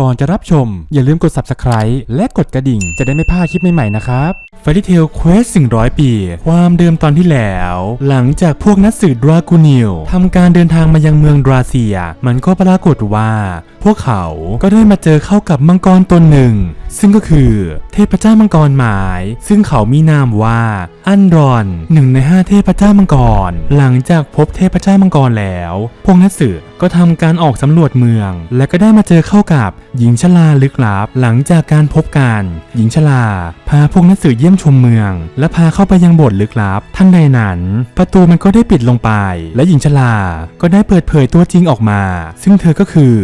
ก่อนจะรับชม อย่าลืมกด subscribe และกดกระดิ่ง จะได้ไม่พลาดคลิปใหม่ๆนะครับฟ a ิเทลเควสสิ่งร้อยปี ความเดิมตอนที่แล้ว หลังจากพวกนักสืบดรากูนิลทำการเดินทางมายังเมืองดราเซีย มันก็ปรากฏว่า พวกเขาก็ได้มาเจอเข้ากับมังกรตนหนึ่ง ซึ่งก็คือเทพเจ้ามังกรหมาย ซึ่งเขามีนามว่าอันรอนหนึ่งในห้าเทพเจ้ามังกร หลังจากพบเทพเจ้ามังกรแล้ว พวกนักสืบ ก็ทำการออกสำรวจเมือง และก็ได้มาเจอเข้ากับหญิงชราลึกลับ หลังจากการพบกันหญิงชราพาพวกนักสืบเยี่ยมชมเมือง และพาเข้าไปยังโบสถ์ลึกลับท่านใดนั้น ประตูมันก็ได้ปิดลงไป และหญิงชราก็ได้เปิดเผยตัวจริงออกมา ซึ่งเธอก็คือ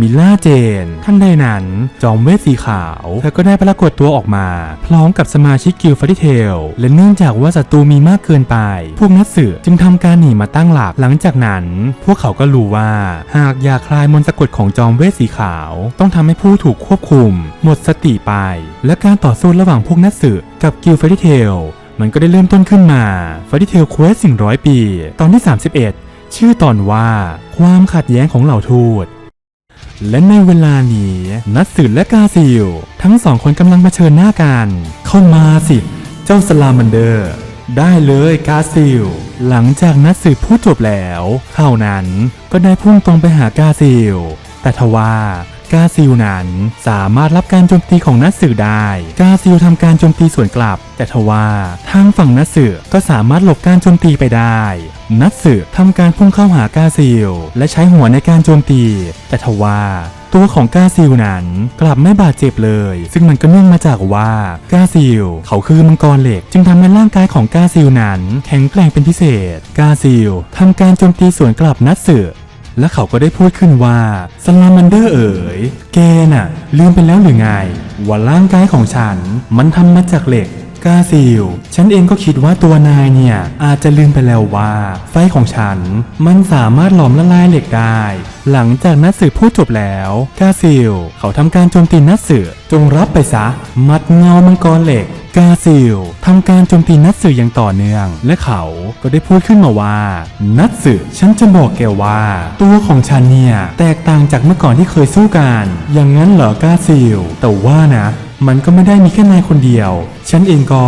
มิลล่าเจนท่านใดนั้น จอมเวทสีขาว เธอก็ได้ปรากฏตัวออกมา พร้อมกับสมาชิกกิลฟาริเทล และเนื่องจากว่าศัตรูมีมากเกินไป พวกนักสืบจึงทำการหนีมาตั้งหลัก หลังจากนั้น พวกเขาก็รู้ว่า หากอยากคลายมนต์สะกดของจอมเวทสีขาว ต้องทำให้ผู้ถูกควบคุม หมดสติไป และการต่อสู้ระหว่างพวกนักสืบกับกิลฟาริเทล มันก็ได้เริ่มต้นขึ้นมาฟาริเทลเควสสิ่งร้อยปี ตอนที่ 31 ชื่อตอนว่า ความขัดแย้งของเหล่าทูต และในเวลานี้ นัทสืและกาซิล ทั้งสองคนกำลังมาเผชิญหน้ากัน เข้ามาสิ เจ้าสลามันเดอร์ ได้เลยกาซิล หลังจากนัทสืพูดจบแล้ว เขานั้นก็ได้พุ่งตรงไปหากาซิล แต่ทว่า กาซิลนั้น สามารถรับการโจมตีของนัทสือได้ กาซิลทำการโจมตีสวนกลับ แต่ทว่าทางฝั่งนัทสือก็สามารถหลบการโจมตีไปได้ นัทสือทำการพุ่งเข้าหากาซิลและใช้หัวในการโจมตี แต่ทว่าตัวของกาซิลนั้นกลับไม่บาดเจ็บเลย ซึ่งมันก็เนื่องมาจากว่ากาซิลเขาคือมังกรเหล็ก จึงทำให้ร่างกายของกาซิลนั้น แข็งแกร่งเป็นพิเศษ กาซิลทำการโจมตีสวนกลับนัดสือ และเขาก็ได้พูดขึ้นว่าสลามันเดอร์เอ๋ยแกน่ะ ลืมไปแล้วหรือไงว่าร่างกายของฉัน มันทำมาจากเหล็กกาซิล ฉันเองก็คิดว่าตัวนายเนี่ย อาจจะลืมไปแล้วว่า ไฟของฉัน มันสามารถหลอมละลายเหล็กได้ หลังจากนัดสือพูดจบแล้ว กาซิล เขาทำการโจมตีนัดสือจงรับไปซะ มัดเงามังกรเหล็ก กาซิลทำการโจมตีนัตสืออย่างต่อเนื่อง และเขาก็ได้พูดขึ้นมาว่า นัตสือฉันจะบอกแกว่า ตัวของฉันเนี่ย แตกต่างจากเมื่อก่อนที่เคยสู้กัน อย่างนั้นเหรอกาซิลแต่ว่านะ มันก็ไม่ได้มีแค่นายคนเดียว ฉันเองก็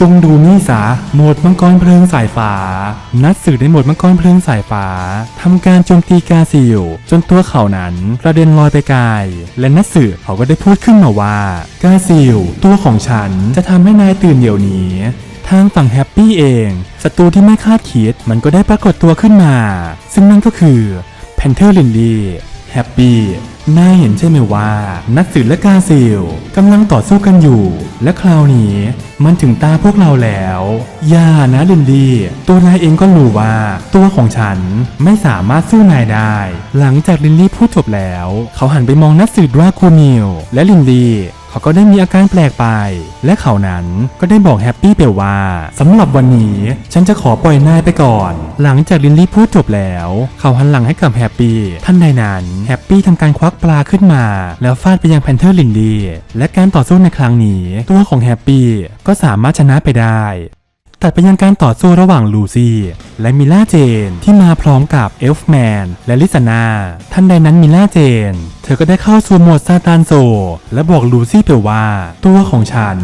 จงดูนี่ซะโหมดมังกรเพลิงสายฟ้า นัดสื่อในโหมดมังกรเพลิงสายฟ้าทำการโจมตีกาซิลจนตัวเขานั้นกระเด็นลอยไปไกลและนัดสื่อเขาก็ได้พูดขึ้นมาว่ากาซิลตัวของฉันจะทำให้นายตื่นเดี๋ยวนี้ทางฝั่งแฮปปี้เองศัตรูที่ไม่คาดคิดมันก็ได้ปรากฏตัวขึ้นมา ซึ่งนั่นก็คือแพนเทอร์ลินลี่ แฮปปี้นายเห็นใช่ไหมว่า นักสืบและกาซิลกำลังต่อสู้กันอยู่ และคราวนี้มันถึงตาพวกเราแล้ว อย่านะลินลี่ตัวนายเองก็รู้ว่า ตัวของฉันไม่สามารถสู้นายได้ หลังจากลินลี่พูดจบแล้ว เขาหันไปมองนักสืบดราคูนิลและลินลี่ เขาก็ได้มีอาการแปลกไป และเขานั้นก็ได้บอกแฮปปี้เปว่าสำหรับวันนี้ฉันจะขอปล่อยนายไปก่อน หลังจากลินลี่พูดจบแล้ว เขาหันหลังให้กับแฮปปี้ท่านใดนั้นแฮปปี้ทำการควักปลาขึ้นมา แล้วฟาดไปยังแพนเทอร์ลินลี่และการต่อสู้ในครั้งนี้ ตัวของแฮปปี้ก็สามารถชนะไปได้ ตัดไปยังการต่อสู้ระหว่างลูซี่และมิล่าเจนที่มาพร้อมกับเอลฟ์แมนและลิซานาท่านใดนั้นมิล่าเจน เธอก็ได้เข้าสู่โหมดซาตานโซ และบอกลูซี่ไปว่า ตัวของฉัน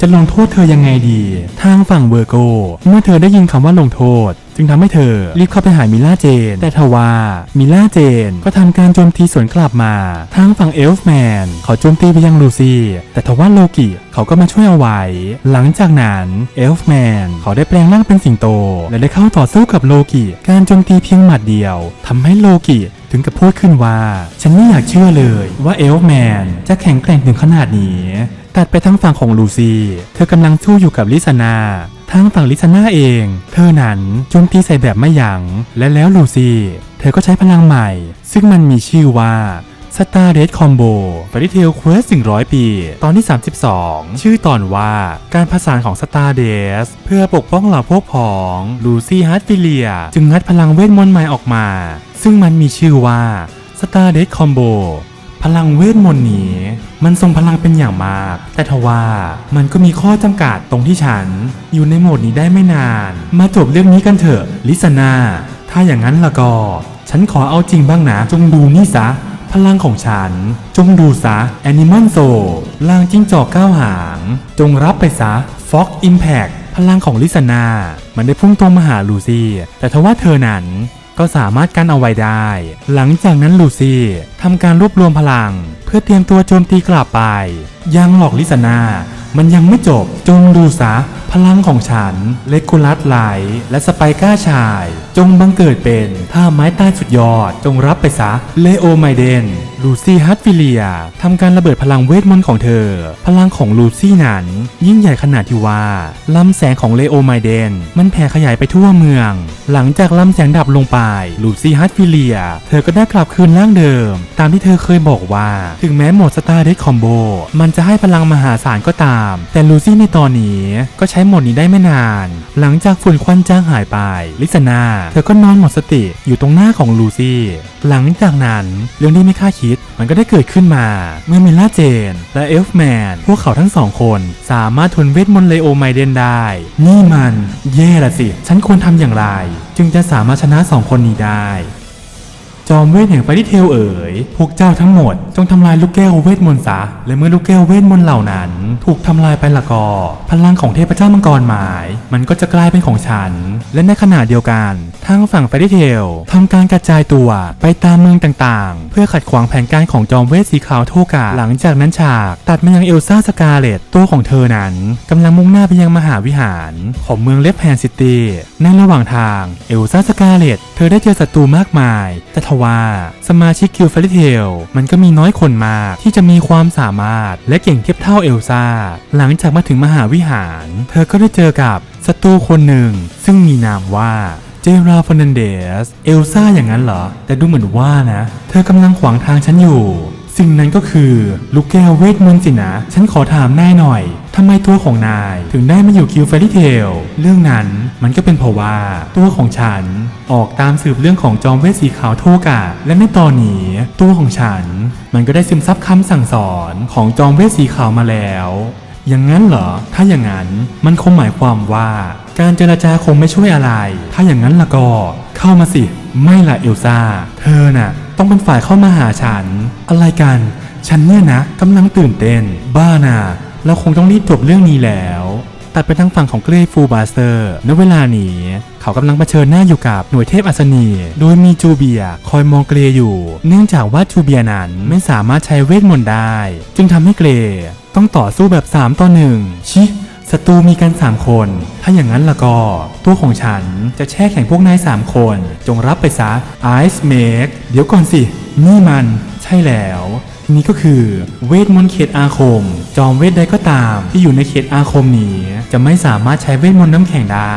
จะลงโทษเธอยังไงดี ทางฝั่งเวอร์โก เมื่อเธอได้ยินคำว่าลงโทษ จึงทำให้เธอรีบเข้าไปหามิล่าเจน แต่ทว่ามิล่าเจนก็ทำการโจมตีสวนกลับมาทางฝั่งเอลฟ์แมนเขาโจมตีไปยังลูซี่แต่ทว่าโลกิเขาก็มาช่วยเอาไว้ หลังจากนั้นเอลฟ์แมนเขาได้แปลงร่างเป็นสิงโต และได้เข้าต่อสู้กับโลกิการโจมตีเพียงหมัดเดียวทำให้โลกิถึงกับพูดขึ้นว่า ฉันไม่อยากเชื่อเลยว่าเอลฟ์แมนจะแข็งแกร่งถึงขนาดนี้ตัดไปทั้งฝั่งของลูซี่เธอกำลังสู้อยู่กับลิซานา ทางฝั่งลิซาน่าเอง เธอนั้นโจมตีใส่แบบไม่ยัง้งและแล้วลูซี่เธอก็ใช้พลังใหม่ ซึ่งมันมีชื่อว่าสตาร์เดดคอมโบฟริเทลเควส100 ปี ตอนที่ 32 ชื่อตอนว่าการผสานของสตาร์เดสเพื่อปกป้องเหล่าพวกพ้องลูซี่ฮาร์ดฟิเลีย จึงงัดพลังเวทมนต์ใหม่ออกมา ซึ่งมันมีชื่อว่าสตาร์เดดคอมโบ พลังเวทมนต์นี้มันทรงพลังเป็นอย่างมาก แต่ทว่ามันก็มีข้อจำกัดตรงที่ฉัน อยู่ในโหมดนี้ได้ไม่นาน มาจบเรื่องนี้กันเถอะ ลิซานาถ้าอย่างนั้นละก็ ฉันขอเอาจริงบ้างนะ จงดูนี่ซะ พลังของฉัน จงดูซะแอนิม l ลโซลางจิ้งจอกก้าวหาง จงรับไปซะฟ็อกอิมแพกพลังของลิซานามันได้พุ่งตรงมาหาลูซี่ แต่ทว่าเธอนั้น ก็สามารถกันเอาไว้ได้ หลังจากนั้นลูซี่ทำการรวบรวมพลัง เพื่อเตรียมตัวโจมตีกลับไป ยังหลอกลิซานามันยังไม่จบ จงดูซะ พลังของฉัน เลกูลัสไลท์และสไปก้าชาย จงบังเกิดเป็นท่าไม้ใต้สุดยอด จงรับไปซะ เลโอไมเดน ลูซี่ฮัตฟิเลียทำการระเบิดพลังเวทมนต์ของเธอ พลังของลูซี่นั้นยิ่งใหญ่ขนาดที่ว่าลำแสงของเลโอไมเดน มันแผ่ขยายไปทั่วเมือง หลังจากลำแสงดับลงไป ลูซี่ฮัตฟิเลีย เธอก็ได้กลับคืนร่างเดิม ตามที่เธอเคยบอกว่า ถึงแม้โหมดสตาร์เดคอมโบมันจะให้พลังมหาศาลก็ตาม แต่ลูซี่ในตอนนี้ก็ใช้โหมดนี้ได้ไม่นาน หลังจากฝุ่นควันจางหายไป ลิซนาเธอก็นอนหมดสติอยู่ตรงหน้าของลูซี่ หลังจากนั้นเรื่องที่ไม่คาดคิดมันก็ได้เกิดขึ้นมา เมื่อมิล่าเจน และเอลฟ์แมน พวกเขาทั้งสองคน สามารถทนเวทมนต์เลโอไมเดนได้ นี่มันแย่ละสิ ฉันควรทำอย่างไร จึงจะสามารถชนะสองคนนี้ได้ จอมเวทแห่งไฟที่เทลเอ๋ย พวกเจ้าทั้งหมดจงทำลายลูกแก้วเวทมนต์ซะ และเมื่อลูกแก้วเวทมนต์เหล่านั้น ถูกทำลายไปละก็พลังของเทพเจ้ามังกรหมาย มันก็จะกลายเป็นของฉัน และในขณะเดียวกันทางฝั่งไฟที่เทลทำการกระจายตัวไปตามเมืองต่างๆ เพื่อขัดขวางแผนการของจอมเวทสีขาวโทกะหลังจากนั้นฉากตัดมายังเอลซ่าสกาเลตตัวของเธอนั้นกำลังมุ่งหน้าไปยังมหาวิหารของเมืองเลฟแฮนซิตี้ในระหว่างทางเอลซ่าสกาเลตเธอได้เจอศัตรูมากมายแต่ทวาสมาชิกคิวเฟรเทลมันก็มีน้อยคนมากที่จะมีความสามารถและเก่งเทียบเท่าเอลซ่า หลังจากมาถึงมหาวิหาร เธอก็ได้เจอกับศัตรูคนหนึ่ง ซึ่งมีนามว่าเจราฟอนันเดส เอลซ่าอย่างนั้นเหรอ แต่ดูเหมือนว่านะ เธอกำลังขวางทางฉันอยู่ สิ่งนั้นก็คือ ลูกแก้วเวทมนต์สินะ ฉันขอถามนายหน่อยทำไมตัวของนายถึงได้มาอยู่คิวเฟรี่เทลเรื่องนั้นมันก็เป็นเพราะว่าตัวของฉันออกตามสืบเรื่องของจอมเวทสีขาวโทกะและในตอนนี้ตัวของฉัน มันก็ได้ซึมซับคำสั่งสอนของจอมเวทสีขาวมาแล้ว อย่างนั้นเหรอ ถ้าอย่างนั้นมันคงหมายความว่า การเจรจาคงไม่ช่วยอะไร ถ้าอย่างนั้นละก็เข้ามาสิ ไม่ละเอลซ่า เธอน่ะ ต้องเป็นฝ่ายเข้ามาหาฉัน อะไรกัน ฉันเนี่ยนะกำลังตื่นเต้น บ้าน่ะเราคงต้องรีบจบเรื่องนี้แล้ว ตัดไปทางฝั่งของเกรย์ฟูบาสเตอร์ณเวลานี้ เขากำลังเผชิญหน้าอยู่กับหน่วยเทพอัศนี โดยมีจูเบียคอยมองเกรย์อยู่ เนื่องจากว่าจูเบียนั้นไม่สามารถใช้เวทมนต์ได้ จึงทำให้เกรย์ต้องต่อสู้แบบ3ต่อ1ชิ ศัตรูมีกัน3คน ถ้าอย่างนั้นละก็ ตัวของฉันจะแช่แข่งพวกนาย3คน จงรับไปซะไอซ์เมกเดี๋ยวก่อนสิ นี่มันใช่แล้วนี่ก็คือเวทมนต์เขตอาคม จอมเวทใดก็ตามที่อยู่ในเขตอาคมนี้ จะไม่สามารถใช้เวทมนต์น้ำแข็งได้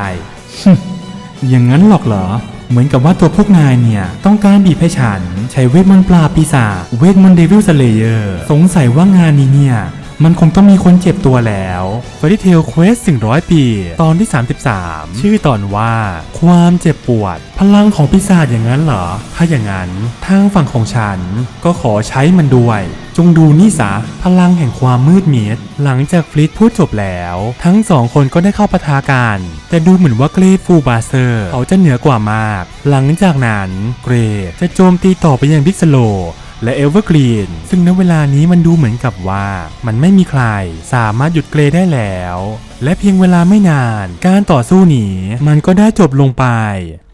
อย่างนั้นหรอกเหรอ เหมือนกับว่าตัวพวกนายเนี่ย ต้องการบีบให้ฉัน ใช้เวทมนต์ปลาบปีศาจเวทมนต์เดวิลสเลเยอร์ สงสัยว่างานนี้เนี่ย มันคงต้องมีคนเจ็บตัวแล้วฟ a ริเทลเควสสิ่งร้อยปี ตอนที่ 33 ชื่อตอนว่า ความเจ็บปวด พลังของปีศาจอย่างนั้นเหรอ ถ้าอย่างนั้นทางฝั่งของฉันก็ขอใช้มันด้วยจงดูนี่ซะพลังแห่งความมืดมิด หลังจากฟลิตพูดจบแล้ว ทั้งสองคนก็ได้เข้าปะทะกัน แต่ดูเหมือนว่าเกรดฟูบาเซอร์ เขาจะเหนือกว่ามาก หลังจากนั้นเกรดจะโจมตีต่อไปยังบิ๊กสโล และเอเวอร์กรีนซึ่งณเวลานี้มันดูเหมือนกับว่ามันไม่มีใครสามารถหยุดเกรได้แล้ว และเพียงเวลาไม่นาน การต่อสู้นี้มันก็ได้จบลงไป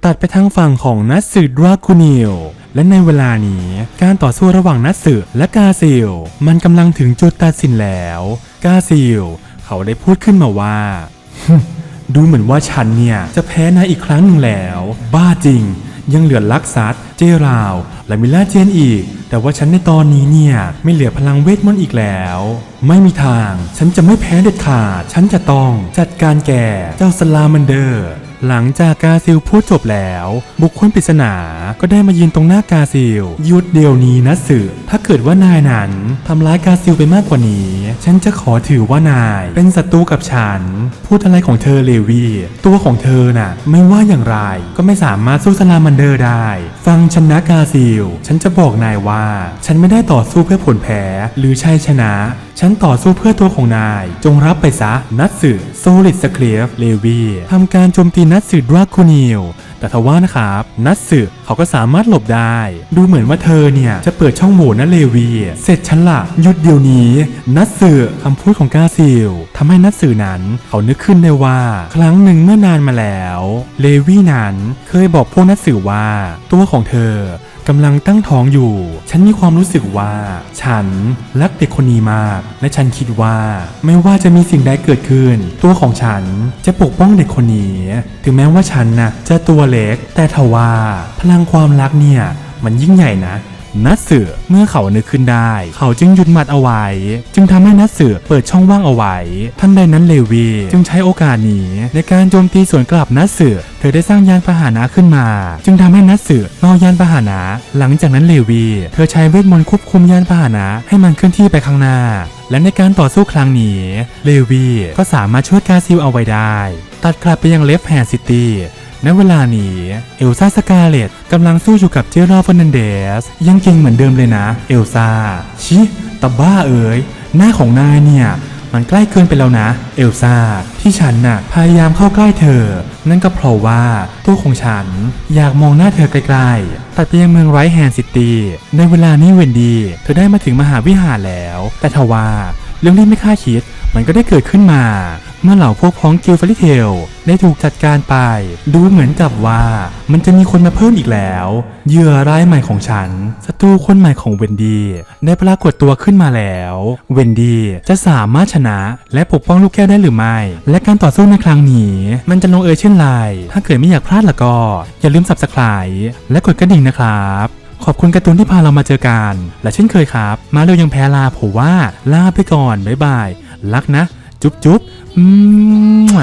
ตัดไปทางฝั่งของนัทสึดราคูนิลและในเวลานี้การต่อสู้ระหว่างนัทสึและกาซิล มันกำลังถึงจุดตัดสินแล้ว กาซิล เขาได้พูดขึ้นมาว่า ดูเหมือนว่าฉันเนี่ยจะแพ้นายอีกครั้งหนึ่งแล้ว บ้าจริง ยังเหลือลักซัสเจราวและมิลล่าเจนอีก แต่ว่าฉันในตอนนี้เนี่ย ไม่เหลือพลังเวทมนต์อีกแล้ว ไม่มีทาง ฉันจะไม่แพ้เด็ดขาด ฉันจะต้องจัดการแก่เจ้าสลามันเดอร์ หลังจากกาซิลพูดจบแล้ว บุคคลปริศนาก็ได้มายืนตรงหน้ากาซิลหยุดเดี๋ยวนี้นะสื่อถ้าเกิดว่านายนั้นทำร้ายกาซิลไปมากกว่านี้ ฉันจะขอถือว่านายเป็นศัตรูกับฉัน พูดอะไรของเธอเลวี ตัวของเธอน่ะ ไม่ว่าอย่างไร ก็ไม่สามารถสู้สลามันเดอร์ได้ ฟังฉันนะกาซิล ฉันจะบอกนายว่า ฉันไม่ได้ต่อสู้เพื่อผลแพ้หรือชัยชนะ ฉันต่อสู้เพื่อตัวของนาย จงรับไปซะนัตสึโซลิดสเคลีฟเลวีทำการโจมตีนัทสึดรากูนิลแต่ทว่านะครับ นัทสึเขาก็สามารถหลบได้ ดูเหมือนว่าเธอเนี่ย จะเปิดช่องโหว่นะเลวี เสร็จฉันละหยุดเดี๋ยวนี้ นัทสึคำพูดของกาซิลทำให้นัทสึนั้น เขานึกขึ้นได้ว่า ครั้งหนึ่งเมื่อนานมาแล้ว เลวีนั้นเคยบอกพวกนัทสึว่า ตัวของเธอ กำลังตั้งท้องอยู่ ฉันมีความรู้สึกว่า ฉันรักเด็กคนนี้มาก และฉันคิดว่า ไม่ว่าจะมีสิ่งใดเกิดขึ้น ตัวของฉันจะปกป้องเด็กคนนี้ ถึงแม้ว่าฉันน่ะจะตัวเล็ก แต่ทว่าพลังความรักเนี่ย มันยิ่งใหญ่นะ นัทเสือเมื่อเขานึกขึ้นได้ เขาจึงหยุดหมัดเอาไว้ จึงทำให้นัทเสือเปิดช่องว่างเอาไว้ ท่านใดนั้นเลวี จึงใช้โอกาสนี้ในการโจมตีสวนกลับนัทเสือเธอได้สร้างยานพาหนะขึ้นมา จึงทำให้นัทเสือเมายานพาหนะ หลังจากนั้นเลวี เธอใช้เวทมนต์ควบคุมยานพาหนะให้มันเคลื่อนที่ไปข้างหน้า และในการต่อสู้ครั้งนี้ เลวีก็สามารถช่วยกาซิลเอาไว้ได้ ตัดกลับไปยังเลฟแฮนซิตี้ ณเวลานี้เอลซ่าสกาเลตกำลังสู้อยู่กับเจอราฟอนันเดส ยังเก่งเหมือนเดิมเลยนะ เอลซ่าชิตาบ้าเอ๋ยหน้าของนายเนี่ย มันใกล้เกินไปแล้วนะ เอลซ่าที่ฉันน่ะพยายามเข้าใกล้เธอ นั่นก็เพราะว่าตัวของฉันอยากมองหน้าเธอไกลๆตัดไปยังเมืองไรแฮนซิตี้ในเวลานี้เวนดี เธอได้มาถึงมหาวิหารแล้ว แต่ทว่า เรื่องที่ไม่คาดคิดมันก็ได้เกิดขึ้นมา เมื่อเหล่าพวกพ้องกิลฟาริเทลได้ถูกจัดการไป ดูเหมือนกับว่ามันจะมีคนมาเพิ่มอีกแล้วเหยื่อรายใหม่ของฉันศัตรูคนใหม่ของเวนดี้ได้ปรากฏตัวขึ้นมาแล้ว เวนดี้จะสามารถชนะ และปกป้องลูกแก้วได้หรือไม่ และการต่อสู้ในครั้งนี้ มันจะลงเอยเช่นไรถ้าเกิดไม่อยากพลาดละก็ อย่าลืม subscribe และกดกระดิ่งนะครับ ขอบคุณการ์ตูนที่พาเรามาเจอกัน และเช่นเคยครับ มาเร็วยังแพ้ลาผมว่าลาไปก่อน บ๊ายบาย รักนะ จุ๊บจุ๊บอืม